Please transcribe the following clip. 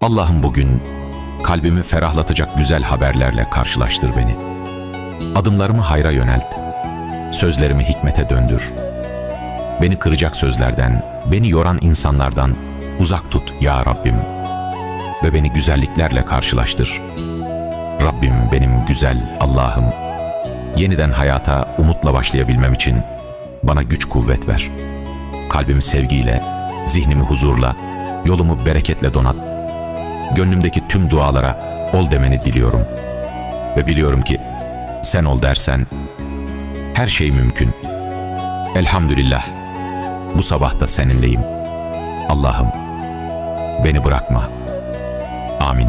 Allah'ım bugün kalbimi ferahlatacak güzel haberlerle karşılaştır beni. Adımlarımı hayra yönelt. Sözlerimi hikmete döndür. Beni kıracak sözlerden, beni yoran insanlardan uzak tut ya Rabbim. Ve beni güzelliklerle karşılaştır. Rabbim benim güzel Allah'ım. Yeniden hayata umutla başlayabilmem için bana güç kuvvet ver. Kalbimi sevgiyle, zihnimi huzurla, yolumu bereketle donat. Gönlümdeki tüm dualara ol demeni diliyorum. Ve biliyorum ki sen ol dersen her şey mümkün. Elhamdülillah bu sabah da seninleyim. Allah'ım beni bırakma. Amin.